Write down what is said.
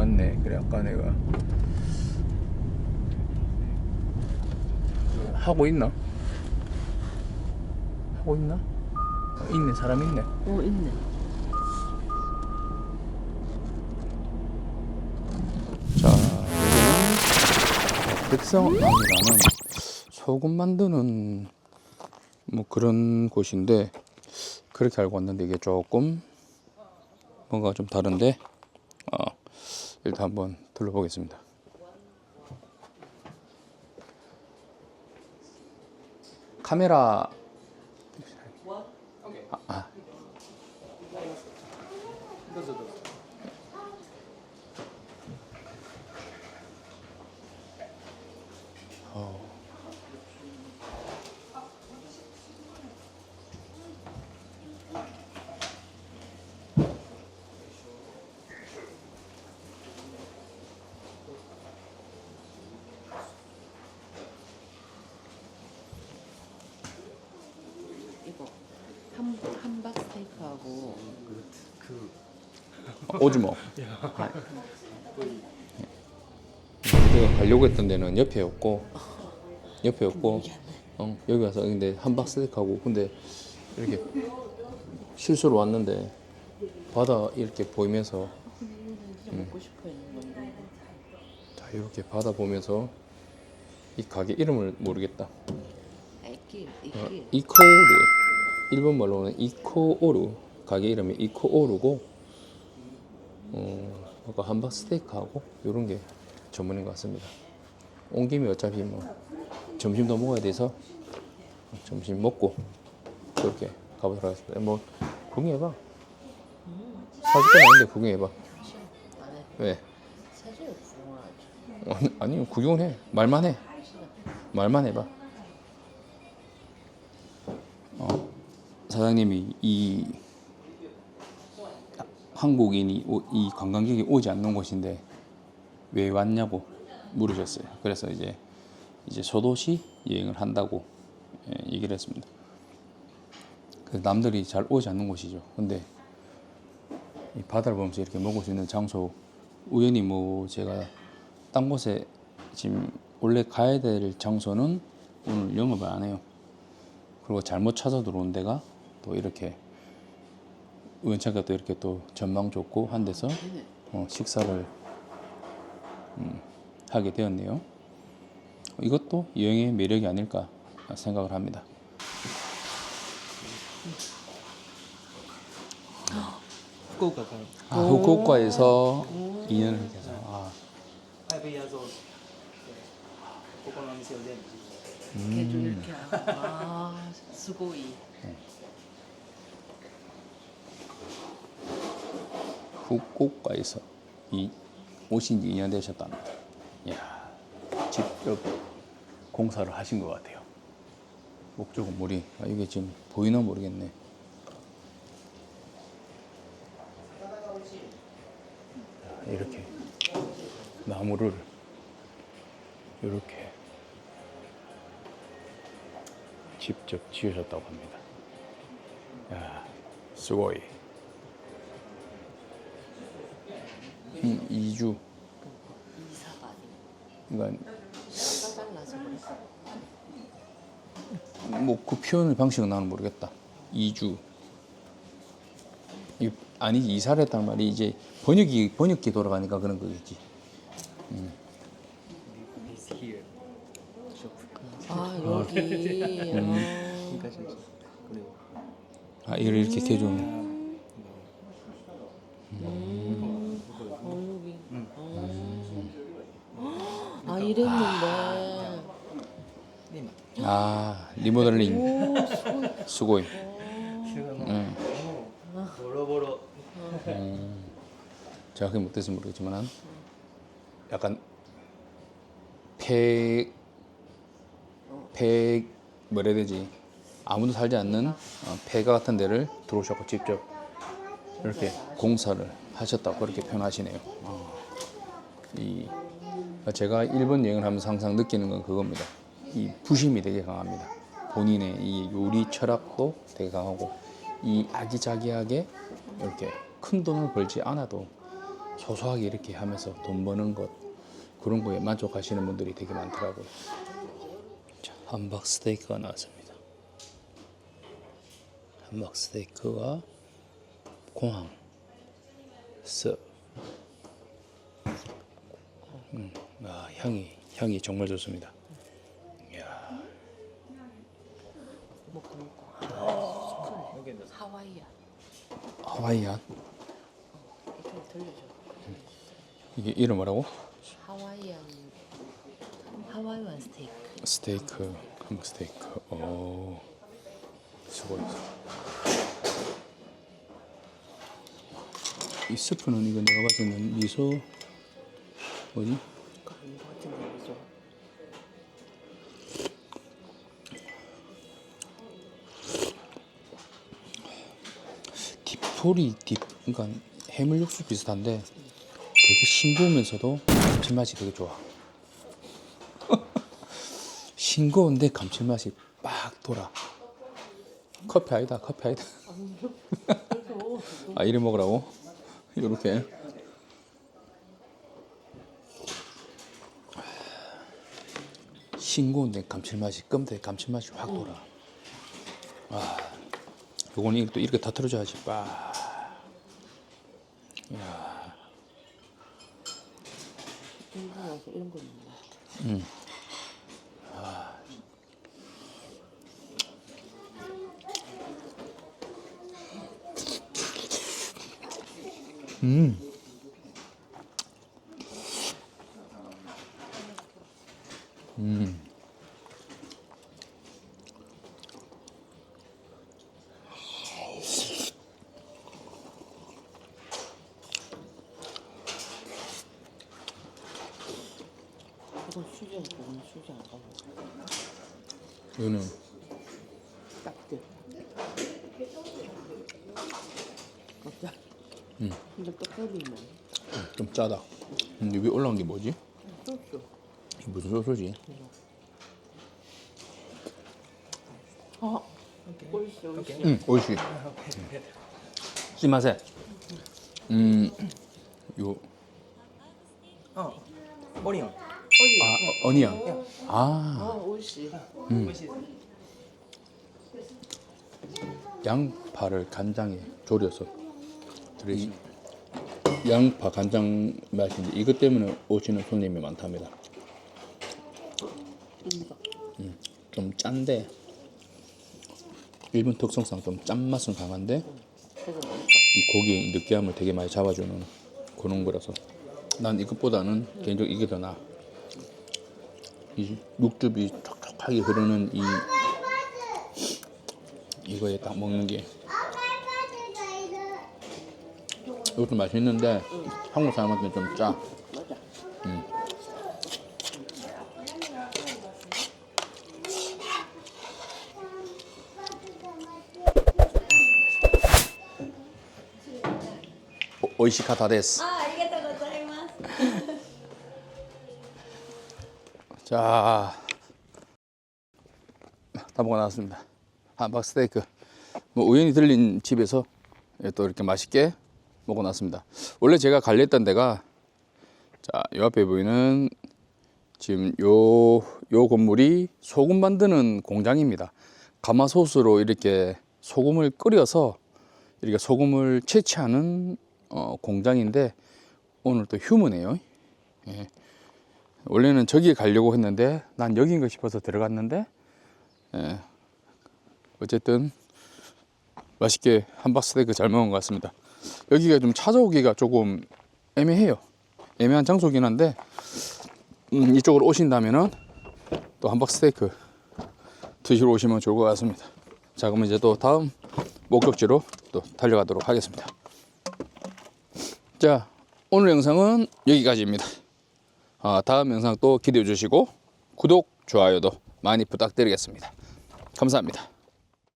맞네. 그래 아까 내가 하고 있나? 하고 있나? 어, 있네 사람 있네. 어 있네. 자, 여기는 백성암이라는 소금 만드는 뭐 그런 곳인데 그렇게 알고 왔는데 이게 조금 뭔가 좀 다른데 어, 일단 한번 둘러보겠습니다. 카메라 아, 아. 이거 한 한박 스테이크하고 오즈모. 내가 가려고 했던 데는 옆에였고 옆에였고 어, 여기 와서 근데 한박 스테이크하고 근데 이렇게 실수로 왔는데 바다 이렇게 보이면서 진짜 먹고 싶어 있는 건데. 자 이렇게 바다 보면서 이 가게 이름을 모르겠다. 어, 애길. 이코오르 일본 말로는 이코오르 가게 이름이 이코오르고 어 아까 함박 스테이크하고 이런 게 전문인 것 같습니다. 온 김에 어차피 뭐 점심도 먹어야 돼서 점심 먹고 그렇게 가보도록 하겠습니다. 뭐 구경해봐. 사줄 건 아닌데 구경해봐. 왜? 아니 구경을 해. 말만 해. 말만 해봐. 사장님이 이 한국인이 오- 이 관광객이 오지 않는 곳인데 왜 왔냐고 물으셨어요. 그래서 이제 이제 소도시 여행을 한다고 예, 얘기를 했습니다. 그래서 남들이 잘 오지 않는 곳이죠. 근데 이 바다를 보면서 이렇게 먹을 수 있는 장소 우연히 뭐 제가 딴 곳에 지금 원래 가야 될 장소는 오늘 영업을 안 해요. 그리고 잘못 찾아 들어온 데가 또 이렇게 우연찮게 또 이렇게 또 전망 좋고 한 데서 어, 식사를 음, 하게 되었네요. 이것도 여행의 매력이 아닐까 생각을 합니다. Fukuoka ka. 아, 후쿠오카에서 2년을 계속 아, はい、ベイ 후쿠오카에서 이 오신 지 2년 되셨답니다. 이야, 직접 공사를 하신 것 같아요. 목조 건물이 아, 이게 지금 보이나 모르겠네. 자, 이렇게 나무를 이렇게 직접 지으셨다고 합니다. 야, 스고이. 이 2주. 그러니까 뭐 그 표현 방식은 나는 모르겠다. 2주. 이 아니 이사를 했단 말이 이제 번역이 번역기 돌아가니까 그런 거겠지. 음. 아 여기. 아 이걸 이렇게 개종. 음. 음. 이랬는데. 아 리모델링 오, 수고. 수고이. 음. 뭐 보러보러 음. 정확히 못해서 모르겠지만 약간 폐, 폐 뭐라 해야 되지 아무도 살지 않는 어, 폐가 같은 데를 들어오셨고 직접 이렇게 공사를 하셨다고 그렇게 표현하시네요. 어. 이 제가 일본 여행을 하면서 항상 느끼는 건 그겁니다. 이 부심이 되게 강합니다. 본인의 이 요리 철학도 되게 강하고 이 아기자기하게 이렇게 큰 돈을 벌지 않아도 소소하게 이렇게 하면서 돈 버는 것 그런 거에 만족하시는 분들이 되게 많더라고요. 자, 함박 스테이크가 나왔습니다. 함박 스테이크와 공항 스. 음, 아, 향이 향이 정말 좋습니다. 이야. 먹고 먹고. 아, 여기는 하와이안. 하와이안 이렇게. 이게 이름 뭐라고? 하와이안. 하와이안 스테이크. 스테이크 함박 스테이크. 오. 수고했어. 이 스프는 이거 내가 봤을 때는 미소 뭐지? 딥토리 딥 그러니까 해물 육수 비슷한데 되게 싱거우면서도 감칠맛이 되게 좋아. 싱거운데 감칠맛이 빡 돌아. 커피 아니다 커피 아니다. 아 이래 먹으라고? 이렇게. 싱거운데 감칠맛이 끔데 감칠맛이 확 돌아. 아, 요거는 또 이렇게 다 틀어줘야지. 빠. 일본에서 이런 거 있나? 이건 수제, 그건 수제 안 가고. 이거는 딱들. 맞다. 근데 떡갈비는 좀 짜다. 근데 위에 올라온 게 뭐지? 소스. 이게 무슨 소스지? 아, 옳지, 옳지. 응, 오이시. 씨마세. 음, 요, 아 오리온 아, 어, 어니언. 아, 아, 옳지. 양파를 간장에 졸여서 드레싱. 양파 간장 맛인데 이것 때문에 오시는 손님이 많답니다. 인가. 좀 짠데 일본 특성상 좀 짠맛은 강한데. 이 고기의 느끼함을 되게 많이 잡아주는 그런 거라서 난 이것보다는 개인적으로 이게 더 나아 이 육즙이 촉촉하게 흐르는 이 이거에 딱 먹는 게 이것도 맛있는데 한국 사람한테는 좀 짜. 맞아. 오- 오이시카타 데스. 자, 다 먹어 나왔습니다. 함박 스테이크. 뭐 우연히 들린 집에서 또 이렇게 맛있게 먹어 놨습니다. 원래 제가 관리했던 데가 자, 요 앞에 보이는 지금 요, 요 건물이 소금 만드는 공장입니다. 가마솥으로 이렇게 소금을 끓여서 이렇게 소금을 채취하는 어, 공장인데 오늘 또 휴무네요. 예. 원래는 저기 가려고 했는데 난 여기인가 싶어서 들어갔는데 예. 어쨌든 맛있게 함박 스테이크 잘 먹은 것 같습니다. 여기가 좀 찾아오기가 조금 애매해요. 애매한 장소긴 한데 음, 이쪽으로 오신다면은 또 함박 스테이크 드시러 오시면 좋을 것 같습니다. 자 그럼 이제 또 다음 목적지로 또 달려가도록 하겠습니다. 자 오늘 영상은 여기까지입니다. 아, 다음 영상 또 기대해 주시고 구독, 좋아요도 많이 부탁드리겠습니다. 감사합니다.